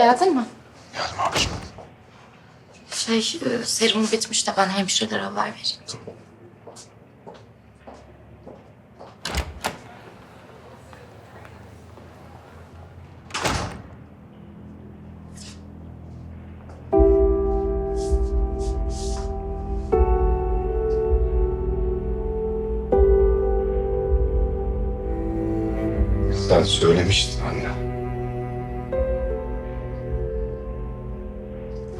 Geldin mi? Geldim abiciğim. Şey, e, serum bitmiş de ben hemşirelere haber vereyim. Sen söylemiştin anne.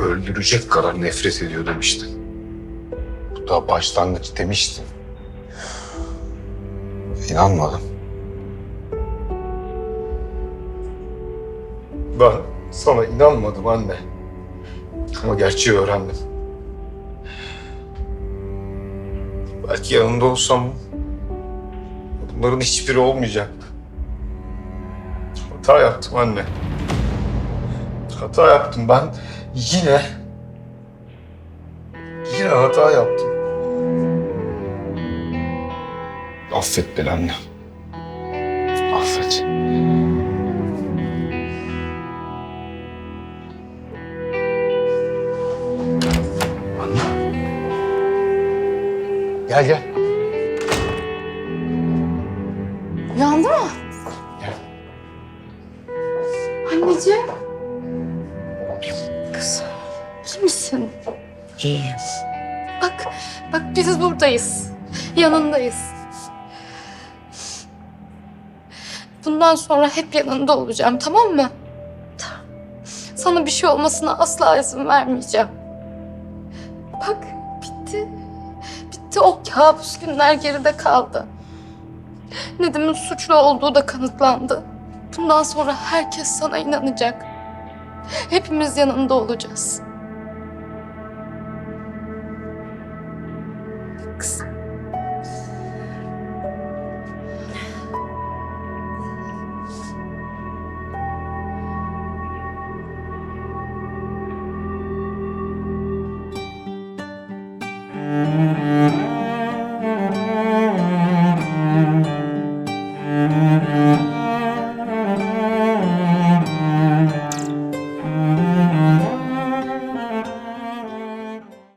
Öldürecek kadar nefret ediyor demiştin. Bu da başlangıç demiştin. İnanmadım. Ben sana inanmadım anne. Ama gerçeği öğrendim. Belki yanında olsam bunların hiçbiri olmayacaktı. Hata yaptım anne. Hata yaptım ben. Yine yine hata yaptım. Affet beni anne. Affet. Anne. Gel gel. Uyandı mı? Gel. Anneciğim. Kızım, iyi misin? İyiyim. Bak, bak biz buradayız. Yanındayız. Bundan sonra hep yanında olacağım, tamam mı? Tamam. Sana bir şey olmasına asla izin vermeyeceğim. Bak, bitti. Bitti, o kabus günler geride kaldı. Nedim'in suçlu olduğu da kanıtlandı. Bundan sonra herkes sana inanacak. Hepimiz yanında olacağız. Kız.